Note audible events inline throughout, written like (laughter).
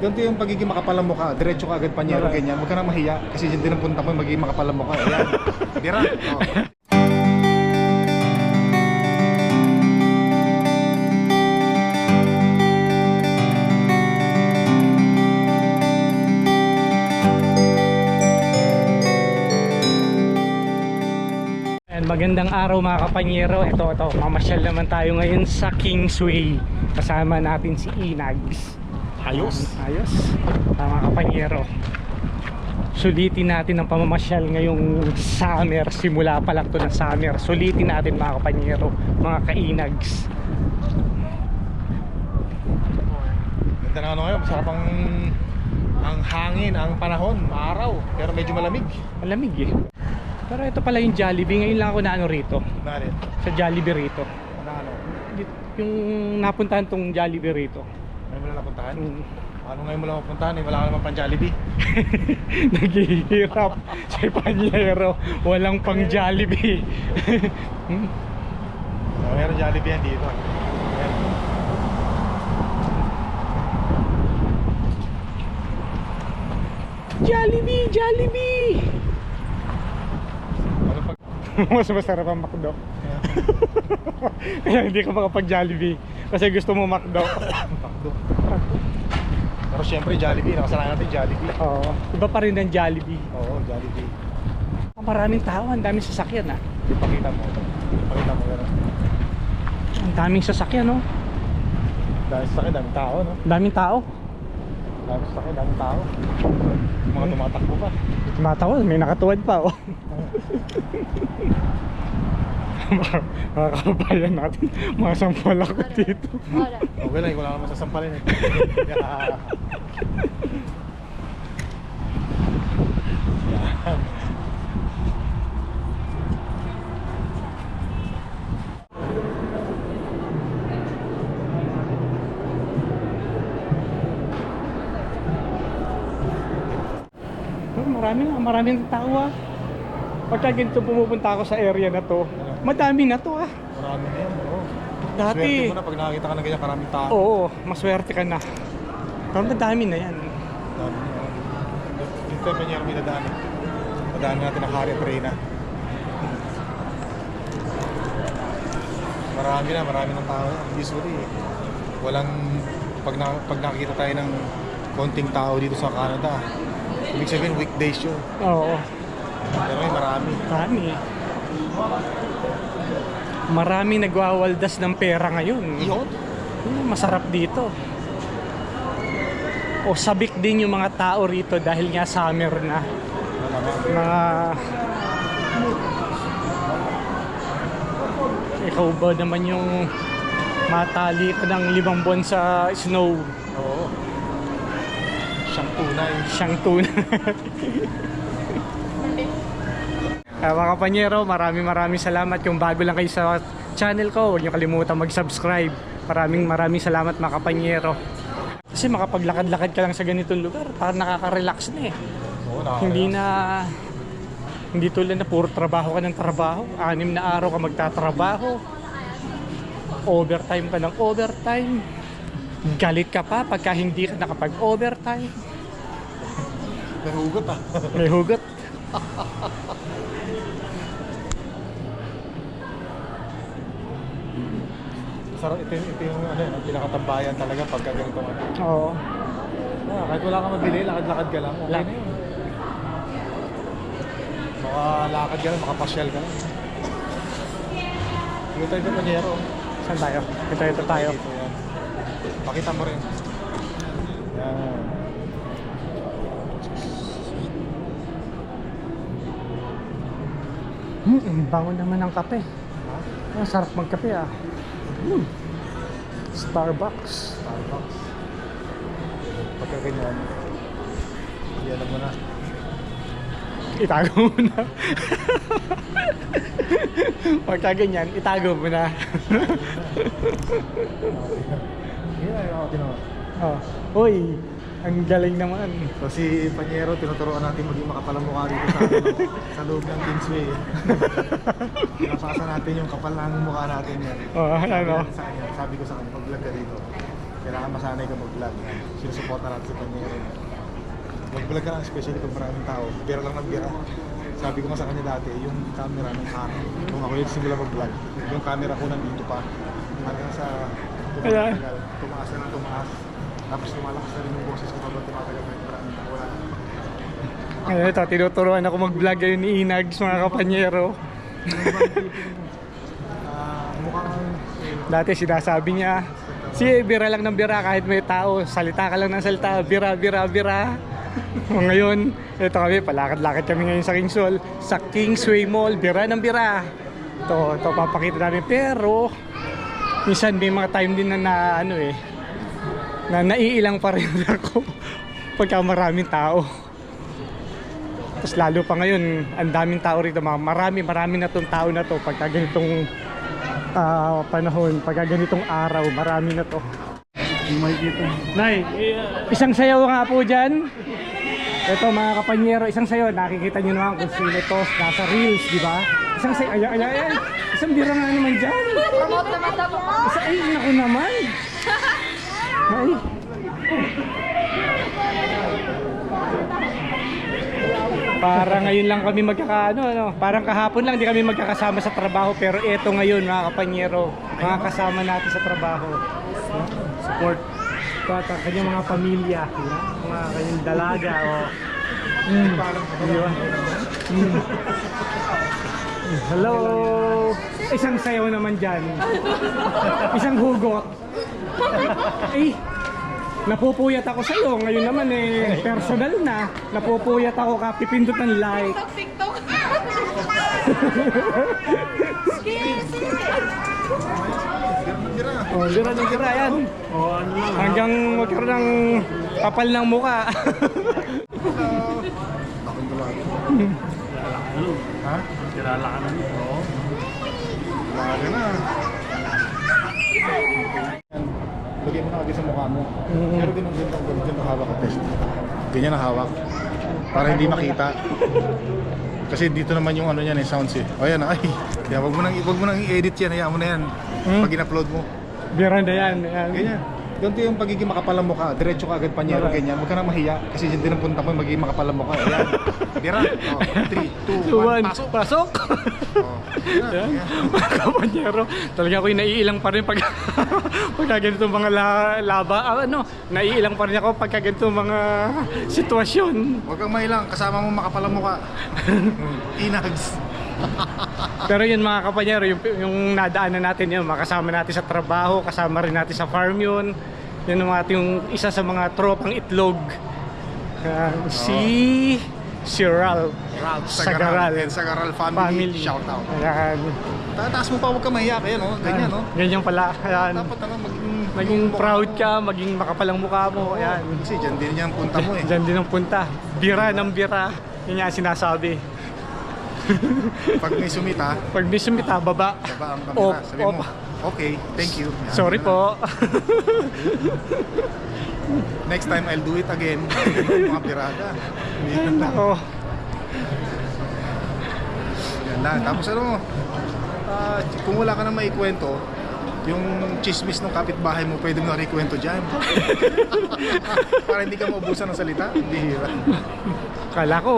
Ganito yung pagiging makapal ang mukha. Diretso ka agad panyero, Alright. ganyan. Huwag ka nang mahiya. Kasi dyan din ang punta mo, magiging makapal ang mukha. Ayan. (laughs) Dira. Oh. And magandang araw mga kapanyero. Ito, ito. Mamasyal naman tayo ngayon sa Kingsway. Kasama natin si Inags. Ayos. Ayos. Mga kapanyero. Sulitin natin ang pamamasyal ngayong summer. Simula pa lang to ng summer. Sulitin natin mga kapanyero. Mga kainags. Ganda na ano ngayon. Masarap ang, ang hangin, ang panahon, maaraw. Pero medyo malamig. Malamig eh. Pero ito pala yung Jollibee. Ngayon lang ako na ano rito. Bakit? Sa Jollibee rito. Na ano? Yung napuntahan tong Jollibee rito. Napuntahan? Mm. Ano ngayon mo lang mapuntahan? Eh? Wala ka naman pang Jollibee. (laughs) Naghihirap si Panyero. Walang pang Jollibee. (laughs) Hmm? Oh, meron Jollibee yan dito. Jollibee! Jollibee! Ano. (laughs) Mas masarap ang McDo. (laughs) Kaya hindi ka makapag Jollibee. Kasi gusto mo McDo. Takdo. Pero syempre Jollibee, nakasalanan natin Jollibee. Oo. Iba pa rin ang Jollibee. Oo, Jollibee. Ang maraming tao, ang daming sasakyan ah. Ipakita mo. Ipakita mo gano'n. Ang daming sasakyan no? Dahil sa akin, daming tao, no? Daming tao. Dahil sa akin, daming tao. Yung Mga tumatakbo pa. Tumatawad, may nakatuwad pa oh. (laughs) mga, mga kababayan natin, mga sampal ako dito. Okay lang, wala naman sasampalin eh. Oh, marami na, marami na tao ah. Pagka ganito pumupunta ako sa area na to, madami na to ah. Marami na yan, oo. Dati, Swerte mo na pag nakakita ka ng ganyan karaming tao. oo, maswerte ka na. Pero madami na yan. Dami na yan. Dito pa niya kami dadaan. Dadaan natin ang Harriet Reyna. Marami na, marami ng tao. Usually, walang pag, na, pag nakikita tayo ng konting tao dito sa Canada, ibig sabihin weekdays yun. Oo, Pero may marami. marami. Marami nagwawaldas ng pera ngayon. Iyon? Hmm, Masarap dito. O sabik din yung mga tao rito dahil nga summer na. Mga ikaw ba naman yung matali ka ng limang buwan sa snow Oo. Siyang tunay. siyang tuna (laughs) Ah, mga kapanyero, maraming maraming salamat kung bago lang kayo sa channel ko, huwag niyo kalimutan mag-subscribe. Maraming maraming salamat mga kapanyero. Kasi makapaglakad-lakad ka lang sa ganitong lugar, parang nakaka-relax na eh. Oo, nakakaya. Hindi na hindi tulad na puro trabaho ka ng trabaho. Anim na araw ka magtatrabaho. Overtime ka ng overtime. Galit ka pa pagka hindi ka nakapag-overtime. May hugot ah. May hugot. (laughs) Sarap, ito, ito yung ano, yung pinakatambayan talaga pagka ganito ano. Oo. Ah, kahit wala kang mabili, lakad-lakad ka lang. Okay na yun. Makalakad ka lang, makapasyal ka lang. Dito tayo sa Panyero. Saan tayo? Ito, ito tayo. Dito yan. Pakita mo rin. Yan. Hmm, ang bango naman ng kape. Ang sarap magkape ah. Hmm. Starbucks. Starbucks. Pagka ganyan, yan mo na. Itago mo na. (laughs) Pagka ganyan, itago mo na. Yan ako tinawa. oh. Uy, ang galing naman. So si Panyero, tinuturuan natin maging makapalang mukha dito sa, (laughs) ano, sa loob ng Kingsway. Pinapasa (laughs) natin yung kapal ng mukha natin yan. Oh, Sabi ano? natin sa kanya, sabi ko sa kanya, pag-vlog ka dito. kailangan masanay ka mag-vlog. Sinusuporta natin si Panyero. Mag-vlog ka lang, especially pag maraming tao. Bira lang ng bira. Sabi ko nga sa kanya dati, yung camera ng araw, nung ako yung simula mag-vlog, yung camera ko nandito pa. Hanggang sa Kaya- tumatagal, tumaas na tumaas. Tapos lumalakas na rin yung boses ko habang tumatagal na yung tao. Wala. Ayun, ito, tinuturuan ako mag-vlog ngayon ni Inags, mga kapanyero. Ah, mukhang Dati sinasabi niya, si bira lang ng bira kahit may tao, salita ka lang ng salita, bira, bira, bira. ngayon, ito kami, palakad-lakad kami ngayon sa Kingsway, sa Kingsway Mall, bira ng bira. Ito, ito papakita namin. Pero, minsan may mga time din na, na ano eh, na naiilang pa rin (laughs) ako pagka maraming tao. Tapos lalo pa ngayon, ang daming tao rito, mga marami, marami na tong tao na to pagka ganitong ah, panahon, pagka ganitong araw, marami na to. Nay, isang sayaw nga po dyan. Ito mga kapanyero, isang sayaw. Nakikita nyo naman kung sino to nasa reels, di ba? Isang sayaw, ay, ay, ay. Isang bira nga naman dyan. Promote naman daw ako. Isa, ay, naku naman. Ay. Para ngayon lang kami magkakaano, ano, parang kahapon lang di kami magkakasama sa trabaho pero eto ngayon mga kapanyero, mga kasama natin sa trabaho. Support at ang kanyang mga pamilya, mga kanyang dalaga o mm? Mm. Hello! Isang sayaw naman dyan. Isang hugot. (laughs) Ay, napupuyat ako sa'yo. Ngayon naman eh, personal na. Napupuyat ako kapipindot ng like. TikTok, Oh, gira ng gira yan. Oh, ano lang, Hanggang magkaroon ng kapal ng muka. Gulado. Ha? Kilala ka na nito. Wala na. Lagyan mo na agad sa mukha mo. Mm. Pero ganun ganun ang ganun hawak ang test. Ganyan ang hawak. Para hindi makita. Kasi dito naman yung ano niyan eh, sounds eh. O yan, ay. Kaya wag mo nang, wag mo nang i-edit yan, hayaan mo na yan. Hmm? Pag in-upload mo. Biranda yan. yan. Ganyan. Ganito yung pagiging makapalang mukha. Diretso ka agad panyero, Wala. ganyan. Huwag ka nang mahiya. Kasi dyan din ang punta mo, magiging makapalang mukha. Ayan. (laughs) Dira. Oh, 3, 2, 1, Tuwan. pasok. Pasok. Oh. (laughs) Mga kapanyero, talaga ako'y naiilang pa rin pag (laughs) pagka ganito mga la, laba, ah, ano, naiilang pa rin ako pagka ganito mga sitwasyon. Huwag kang mahilang. Kasama mo makapalang mukha. Inags. Pero yun mga kapanyero, yung, yung nadaanan natin yun, makasama natin sa trabaho, kasama rin natin sa farm yun. Yun ang ating yung isa sa mga tropang itlog. Ah, si si Ralph Ralph Sagaral. Sagaral. And Sagaral family. Family. Shout out. Ayan. Tataas mo pa, huwag ka mahiya. Kaya no? Ganyan no? Ganyan pala. Ayan. Dapat ano, maging... Maging proud ka, maging makapalang mukha mo. Ayan. Kasi dyan din yan ang punta mo eh. Diyan din ang punta. Bira ng bira. Yun ang sinasabi. Pag may sumita, Pag may sumita, baba. baba ang Op, kamera. Sabi mo, op. okay, thank you. Yan. Sorry po. Next time, I'll do it again. Mga pirada. Hindi na. Ako. Yan lang. Tapos ano, ah, kung wala ka na maikwento, yung chismis ng kapitbahay mo, pwede mo na ikwento dyan. (laughs) Para hindi ka maubusan ng salita. Hindi hira. Kala ko,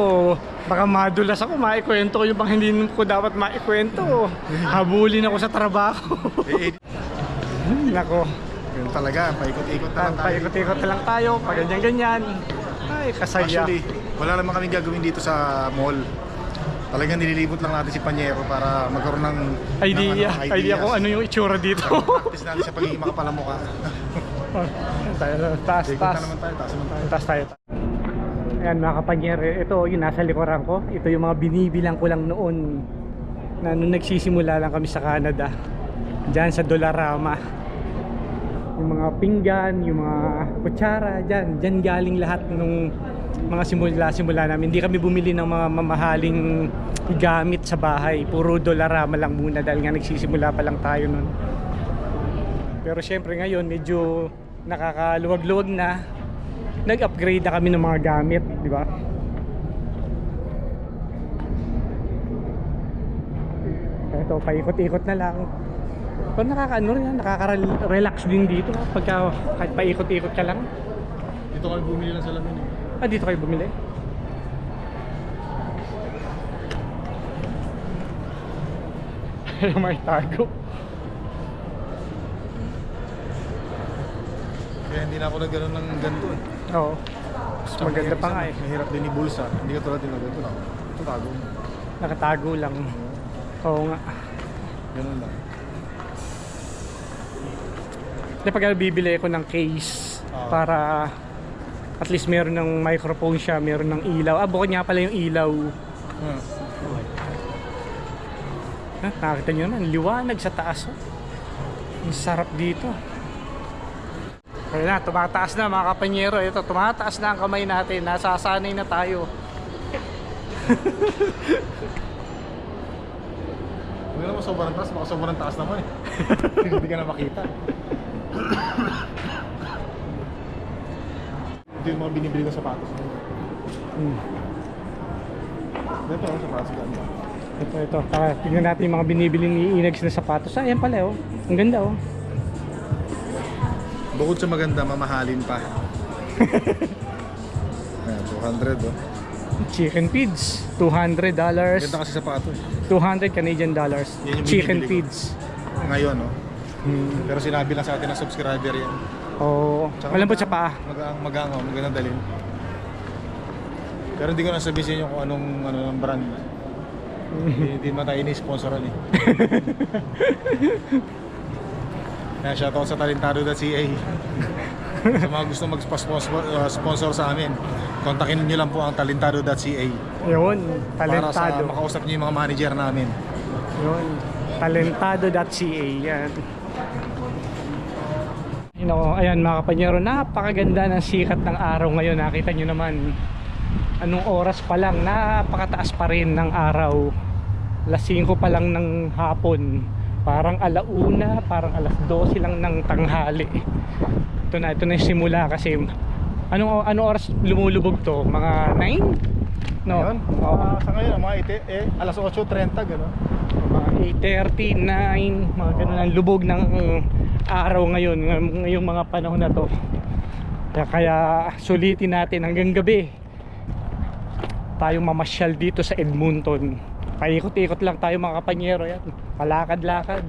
baka madulas ako, maikwento ko yung bang hindi ko dapat maikwento. Habulin ako sa trabaho. Eh, eh, Nako, yun talaga, paikot-ikot na lang tayo. paikot-ikot na lang tayo, pag ganyan-ganyan. Ay, kasaya. Actually, wala naman kami gagawin dito sa mall. Talagang nililibot lang natin si Panyero para magkaroon ng idea, ng, ano, idea kung ano yung itsura dito. (laughs) Practice natin sa pagiging makapalang mukha. (laughs) tayo, taas, taas. na naman tayo, taas naman tayo. Taas tayo. Ayan mga kapanyere, ito yung nasa likuran ko. Ito yung mga binibilang ko lang noon na nung nagsisimula lang kami sa Canada. Diyan sa Dollarama. Yung mga pinggan, yung mga kutsara, diyan, diyan galing lahat nung mga simula-simula namin. Hindi kami bumili ng mga mamahaling gamit sa bahay. Puro Dollarama lang muna dahil nga nagsisimula pa lang tayo noon. Pero syempre ngayon medyo nakakaluwag-luwag na. Nag-upgrade na kami ng mga gamit, di ba? Ito, paikot-ikot na lang. Pero nakaka-ano rin, nakaka-relax din dito pagka paikot-ikot ka lang. Dito kami bumili ng salamin eh. Ah, dito kayo bumili? Ayaw may tago. Kaya hindi na ako nagganon ng ganito eh. Oo. Mas maganda pa nga eh. Mahirap din ibulsa. Hindi ka tulad din ng ganito na. Ito tago. Nakatago lang. Oo nga. Ganun lang. Kasi pag bibili ako ng case Oo. para at least meron ng microphone siya, meron ng ilaw. Ah, bukod nga pala yung ilaw. Hmm. Ha, nakakita nyo naman, liwanag sa taas. Oh. Ang sarap dito. Kaya na, tumataas na mga kapanyero. Ito, tumataas na ang kamay natin. Nasasanay na tayo. Huwag naman sobrang taas. Baka sobrang taas naman eh. (laughs) hindi ka na makita. Ito yung mga binibili ng sapatos. Hmm. Ito ang sapatos ganda. Ito, ito. Ah, tingnan natin yung mga binibili ni Inags na sapatos. Ah, yan pala oh. Ang ganda oh. Bukod sa maganda, mamahalin pa. (laughs) Ayan, 200 oh. Chicken feeds. $200. Ganda kasi sapatos. 200 Canadian dollars. Yan yung Chicken binibili ko. feeds. Ngayon oh. Hmm. Pero sinabi lang sa atin ng subscriber yan. Oh, Tsaka malambot sa paa. Magaang magang oh, magandang dalhin. Pero hindi ko na sabihin sa inyo kung anong ano ng brand. Hindi, hindi man tayo ini-sponsoran eh. (laughs) Kaya shoutout sa talentado.ca. sa mga gusto mag-sponsor uh, sponsor sa amin, kontakin niyo lang po ang talentado.ca Yun, para sa talentado. makausap niyo yung mga manager namin. Yun, talentado.ca yan. You know, ayan mga kapanyero, napakaganda ng sikat ng araw ngayon. Nakita nyo naman, anong oras pa lang, napakataas pa rin ng araw. Alas 5 pa lang ng hapon. Parang alauna, parang alas 12 lang ng tanghali. Ito na, ito na yung simula kasi anong, anong oras lumulubog to? Mga 9? No? Ngayon, Oo. ah, sa ngayon, mga ite, eh, alas 8.30 gano'n. mga 8.39 mga ganun ang lubog ng uh, araw ngayon ng- ngayong mga panahon na to. Kaya, sulitin natin hanggang gabi. Tayong mamasyal dito sa Edmonton. Paikot-ikot lang tayo mga kapanyero yan. Palakad-lakad.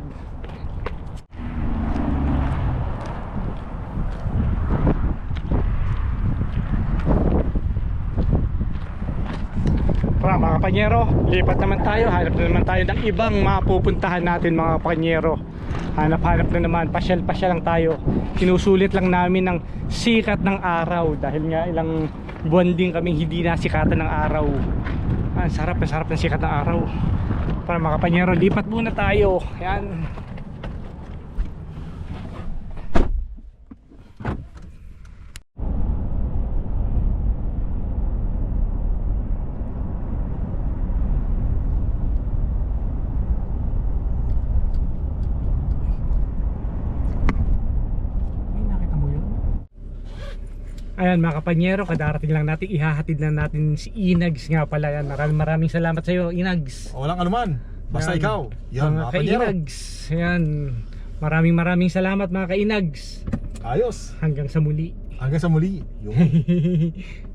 Para mga kapanyero, lipat naman tayo. Hanap na naman tayo ng ibang mapupuntahan natin mga kapanyero. Hanap-hanap na naman, pasyal-pasyal lang tayo. Sinusulit lang namin ng sikat ng araw dahil nga ilang buwan din kaming hindi nasikatan ng araw. Ang sarap, ang sarap ng sikat ng araw. Para mga kapanyero, lipat muna tayo. Yan. Ay, nakita mo yun? Ayan mga kapanyero, kadarating lang natin, ihahatid lang natin si Inags nga pala yan. Maraming maraming salamat sa iyo, Inags. Walang anuman. Basta Yan. ikaw. Yan, mga mga kainags. Ayan. Maraming maraming salamat mga kainags. Ayos. Hanggang sa muli. Hanggang sa muli. Yung (laughs)